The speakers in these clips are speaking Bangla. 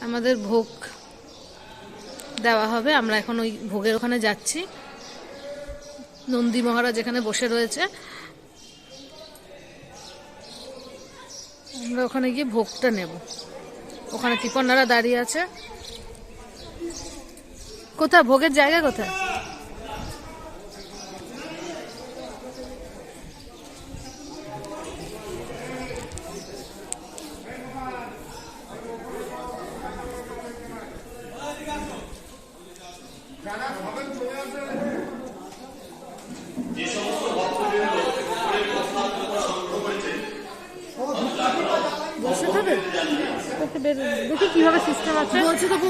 আমাদের ভোগ দেওয়া হবে। আমরা এখন ওই ভোগের ওখানে যাচ্ছি। নন্দী মহারাজ এখানে বসে রয়েছে। আমরা ওখানে গিয়ে ভোগটা নেব। ওখানে কৃপনারা দাঁড়িয়ে আছে। কোথায়? ভোগের জায়গা কোথায় বসে খাবে ওকে বের- দেখি কীভাবে সিস্টেম আছে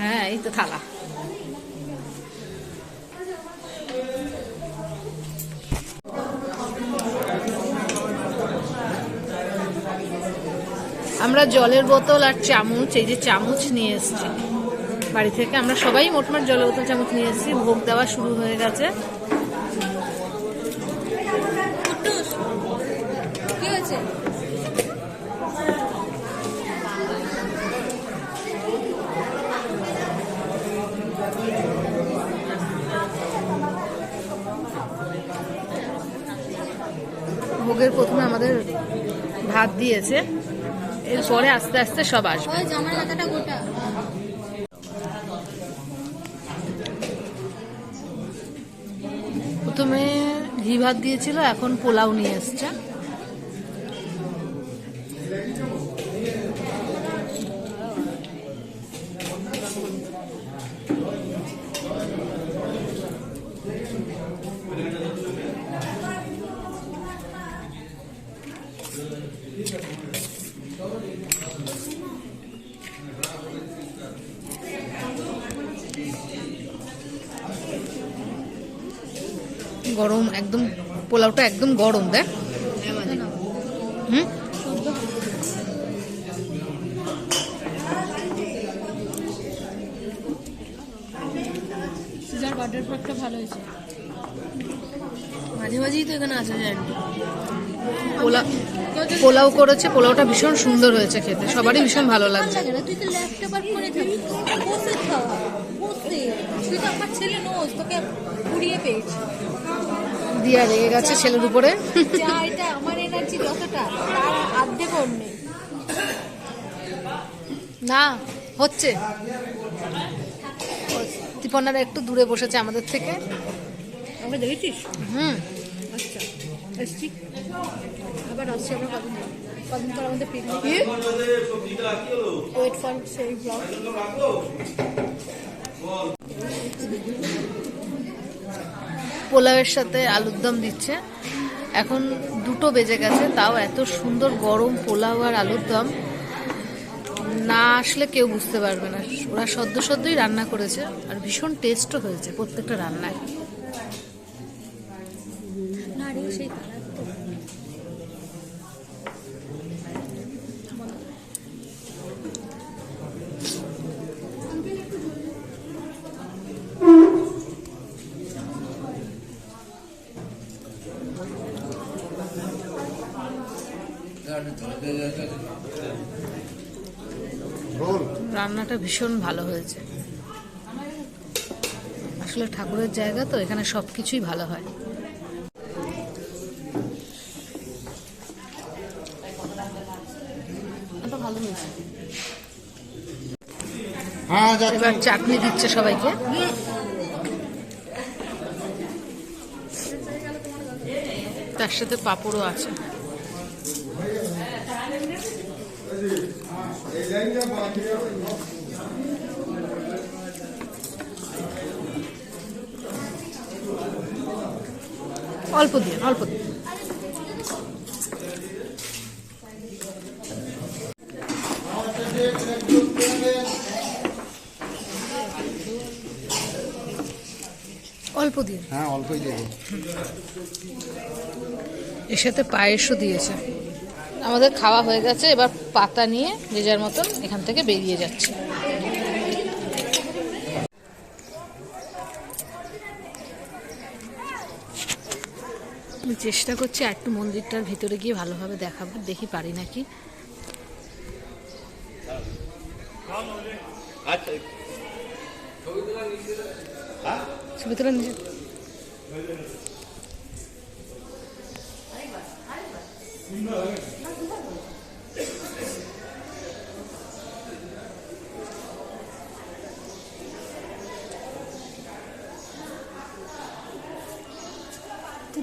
হ্যাঁ এই তো থালা। আমরা জলের বোতল আর চামচ, এই যে চামচ নিয়ে এসেছি। বাড়ি থেকে আমরা সবাই মোটমাট জলের বোতল, চামচ নিয়ে এসেছি। ভোগ দেওয়া শুরু হয়ে গেছে। কি হয়েছে? ভোগের প্রথমে আমাদের ভাত দিয়েছে। এরপরে আস্তে আস্তে সব আসবে। প্রথমে ঘি ভাত দিয়েছিল এখন পোলাও নিয়ে এসছে। গরম একদম পোলাওটা একদম গরম দেখ। হুম? ভালো হয়েছে। মাঝে মাঝেই তো এখানে আসা যায় পোলা পোলাও করেছে পোলাওটা ভীষণ সুন্দর হয়েছে খেতে সবারই ভীষণ ভালো লাগছে। তুই তো ল্যাপটপ আর করে থাকিস বসে খাওয়া বসে। তুই তো আমার ছেলে নোস তোকে দিয়া রেগে গেছে ছেলের উপরে। এটা আমার এনার্জি যতটা তার আর্ধেক নেই। না হচ্ছে। তিপন্নারা একটু দূরে বসেছে আমাদের থেকে। আমরা দেখেছিস? হুম। আচ্ছা এসছি আবার আসছি আমরা কদিন। কদিন পর আমাদের পিকনিক ওয়েট ফর সেই ব্লগ পোলাওয়ের সাথে আলুর দম দিচ্ছে। এখন দুটো বেজে গেছে, তাও এত সুন্দর গরম পোলাও আর আলুর দম। না আসলে কেউ বুঝতে পারবে না। ওরা সদ্য সদ্যই রান্না করেছে আর ভীষণ টেস্টও হয়েছে প্রত্যেকটা রান্নায় না রে সেই কালার তো রোল রান্নাটা ভীষণ ভালো হয়েছে। আসলে ঠাকুরের জায়গা তো, এখানে সব কিছুই ভালো হয় এবার চাটনি দিচ্ছে সবাইকে। তার সাথে পাঁপড়ও আছে। অল্প দিয়ে অল্প দিয়ে। অল্প দিয়ে। হ্যাঁ অল্পই এর সাথে পায়েসও দিয়েছে। আমাদের খাওয়া হয়ে গেছে, এবার পাতা নিয়ে যে যার মতন এখান থেকে বেরিয়ে যাচ্ছে। চেষ্টা করছি আর একটু মন্দিরটার ভিতরে গিয়ে ভালোভাবে দেখাবো, দেখি পারি নাকি। ছবি তোলা নিজে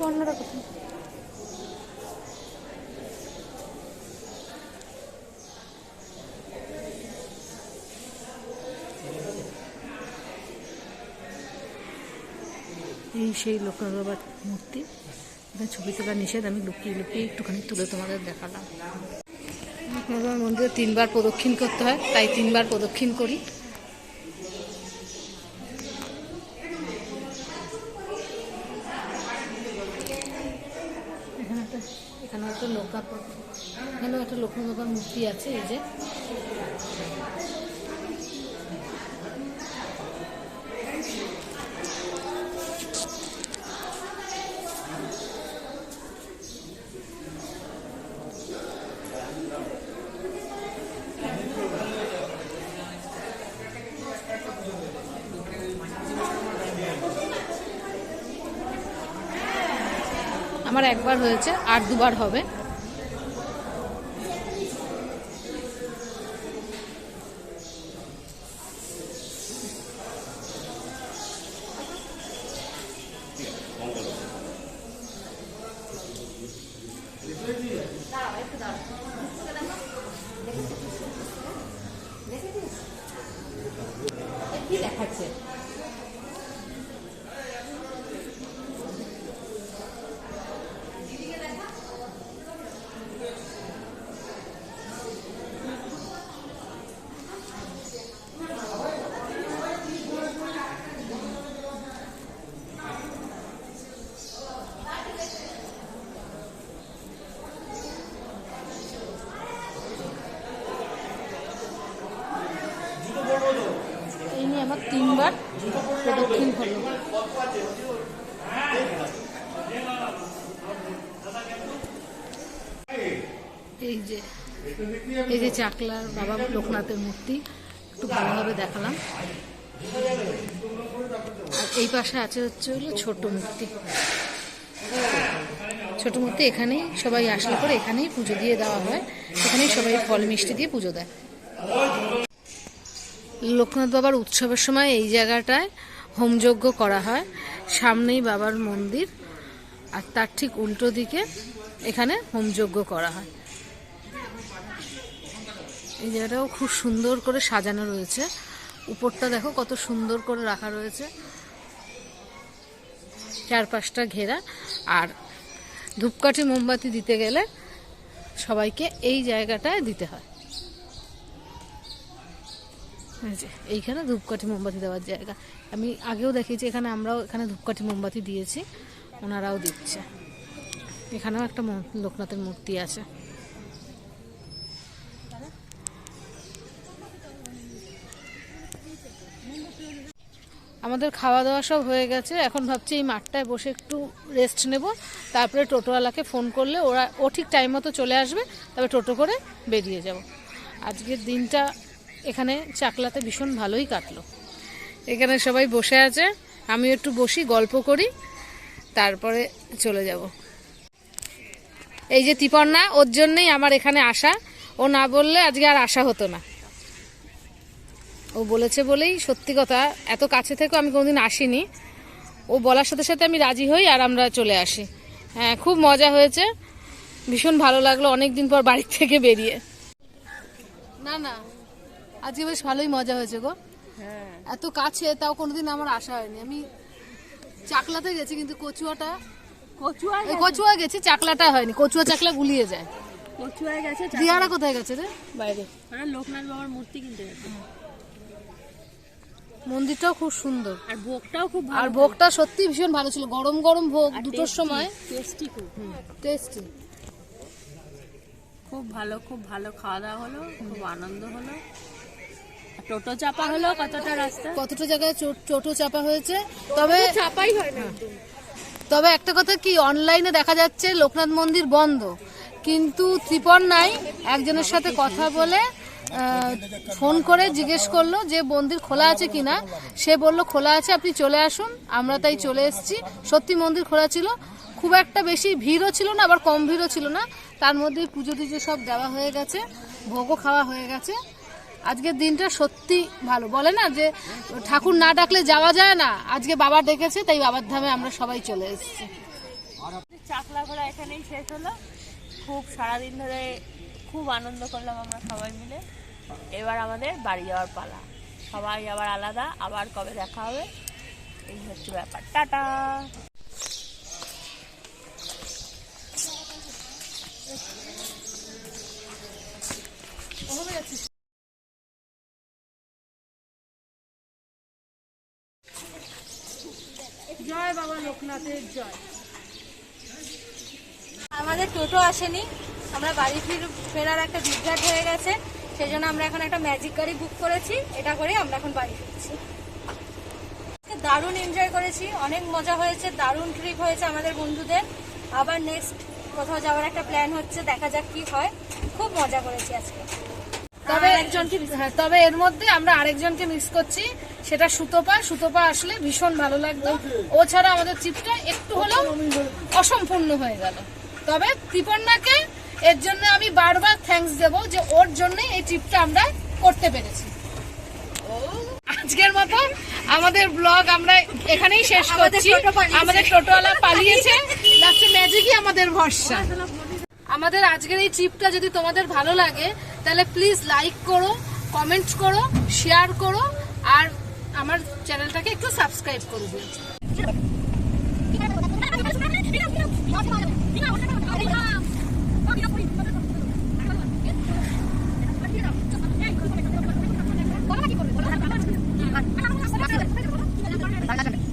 এই সেই লোকনাথ বাবার মূর্তি। এখানে ছবি তোলা নিষেধ, আমি লুকিয়ে লুকিয়ে একটুখানি তুলে তোমাদের দেখালাম। লোকনাথ বাবার মন্দিরে তিনবার প্রদক্ষিণ করতে হয়, তাই তিনবার প্রদক্ষিণ করি এখানে একটা এখানে একটা লোকাপ এখানে একটা লক্ষ্মী বাবার মূর্তি আছে এই যে? আমার একবার হয়েছে আর দুবার হবে এই নিয়ে আমার তিনবার প্রদক্ষিণ হলো এই যে এই যে চাকলার বাবা লোকনাথের মূর্তি, একটু ভালোভাবে দেখালাম। আর এই পাশে আছে হচ্ছে হলো ছোট মূর্তি। ছোট মূর্তি এখানেই সবাই আসলে পরে এখানেই পুজো দিয়ে দেওয়া হয়। এখানেই সবাই ফল মিষ্টি দিয়ে পুজো দেয়। লোকনাথ বাবার উৎসবের সময় এই জায়গাটায় হোমযজ্ঞ করা হয়। সামনেই বাবার মন্দির, আর তার ঠিক উল্টো দিকে এখানে হোমযজ্ঞ করা হয়। এই জায়গাটাও খুব সুন্দর করে সাজানো রয়েছে। উপরটা দেখো কত সুন্দর করে রাখা রয়েছে। চারপাশটা ঘেরা। আর ধূপকাঠি মোমবাতি দিতে গেলে সবাইকে এই জায়গাটায় দিতে হয়। এইখানে ধূপকাঠি মোমবাতি দেওয়ার জায়গা। আমি আগেও দেখেছি এখানে আমরাও এখানে ধূপকাঠি মোমবাতি দিয়েছি, ওনারাও দিচ্ছে। এখানেও একটা লোকনাথের মূর্তি আছে। আমাদের খাওয়া দাওয়া সব হয়ে গেছে। এখন ভাবছি এই মাঠটায় বসে একটু রেস্ট নেব। তারপরে টোটোওয়ালাকে ফোন করলে ওরা, ও ঠিক টাইম মতো চলে আসবে। তবে টোটো করে বেরিয়ে যাব। আজকের দিনটা এখানে চাকলাতে ভীষণ ভালোই কাটলো। এখানে সবাই বসে আছে। আমি একটু বসি, গল্প করি। তারপরে চলে যাব। এই যে তিপন্না, ওর জন্যই আমার এখানে আসা। ও না বললে আজকে আর আসা হতো না। ও বলেছে বলেই সত্যি কথা এত কাছে থেকেও আমি কোনোদিন আসিনি। ও বলার সাথে সাথে আমি রাজি হই আর আমরা চলে আসি। হ্যাঁ খুব মজা হয়েছে। ভীষণ ভালো লাগল অনেক দিন পর বাড়ির থেকে বেরিয়ে। না না আজকে বেশ ভালোই মজা হয়েছে গো। এত কাছে তাও কোনোদিন আমার আসা হয়নি। আমি চাকলাতে গেছি কিন্তু কচুয়াটা কচুয়া কচুয়া গেছি চাকলাটা হয়নি। কচুয়া চাকলা গুলিয়ে যায়। কচুয়ায় গেছে দিয়ারা কোথায় গেছে রে? বাইরে। মানে লোকনাথ বাবার মূর্তি কিনতে গেছে। মন্দিরটাও খুব সুন্দর। আর ভোগটাও খুব আর ভোগটা সত্যি ভীষণ ভালো ছিল। গরম গরম ভোগ দুটোর সময়। টেস্টি খুব। টেস্টি খুব ভালো খুব ভালো খাওয়া দাওয়া হলো খুব আনন্দ হলো। টোটো চাপা হলো কতটা রাস্তা? কতটা জায়গায় টোটো চাপা হয়েছে? তবে চাপাই হয় না। তবে একটা কথা কি অনলাইনে দেখা যাচ্ছে লোকনাথ মন্দির বন্ধ। কিন্তু ত্রিপন নাই একজনের সাথে কথা বলে ফোন করে জিজ্ঞেস করল যে মন্দির খোলা আছে কিনা। সে বলল, খোলা আছে, আপনি চলে আসুন। আমরা তাই চলে এসেছি। সত্যি মন্দির খোলা ছিল। খুব একটা বেশি ভিড়ও ছিল না, আবার কম ভিড়ও ছিল না। তার মধ্যে পুজো টুজো সব দেওয়া হয়ে গেছে, ভোগও খাওয়া হয়ে গেছে। আজকের দিনটা সত্যি ভালো। বলে না যে, ঠাকুর না ডাকলে যাওয়া যায় না। আজকে বাবা ডেকেছে, তাই বাবার ধামে আমরা সবাই চলে এসেছি। চাকলা ঘোরা এখানেই শেষ হলো। খুব সারাদিন ধরে খুব আনন্দ করলাম আমরা সবাই মিলে। এবার আমাদের বাড়ি যাওয়ার পালা। সবাই আবার আলাদা আবার কবে দেখা হবে? এই হচ্ছে ব্যাপার। টাটা! জয় বাবা লোকনাথের জয়। আমাদের টোটো আসেনি। আমরা বাড়ি ফির ফেরার একটা বিভ্রাট হয়ে গেছে। সেই জন্য আমরা এখন একটা ম্যাজিক গাড়ি বুক করেছি। এটা করে আমরা এখন বাড়ি ফিরছি। দারুণ এনজয় করেছি। অনেক মজা হয়েছে দারুণ ট্রিপ হয়েছে আমাদের বন্ধুদের। আবার নেক্সট কোথাও যাওয়ার একটা প্ল্যান হচ্ছে দেখা যাক কি হয়। খুব মজা করেছি আজকে। তবে একজনকে হ্যাঁ তবে এর মধ্যে আমরা আরেকজনকে মিস করছি। সেটা সুতোপা। সুতোপা আসলে ভীষণ ভালো লাগতো। ও ছাড়া আমাদের ট্রিপটা একটু হলেও অসম্পূর্ণ হয়ে গেল। তবে ত্রিপর্ণাকে এর জন্য আমি বারবার থ্যাঙ্কস দেব যে ওর জন্য এই ট্রিপটা আমরা করতে পেরেছি। আজকের মতো আমাদের ব্লগ আমরা এখানেই শেষ করছি। আমাদের টোটোওয়ালা পালিয়েছে। লাস্টে ম্যাজিকই আমাদের ভরসা। আমাদের আজকের এই ট্রিপটা যদি তোমাদের ভালো লাগে তাহলে প্লিজ লাইক করো কমেন্ট করো শেয়ার করো আর আমার চ্যানেলটাকে একটু সাবস্ক্রাইব করে দিও। Gracias.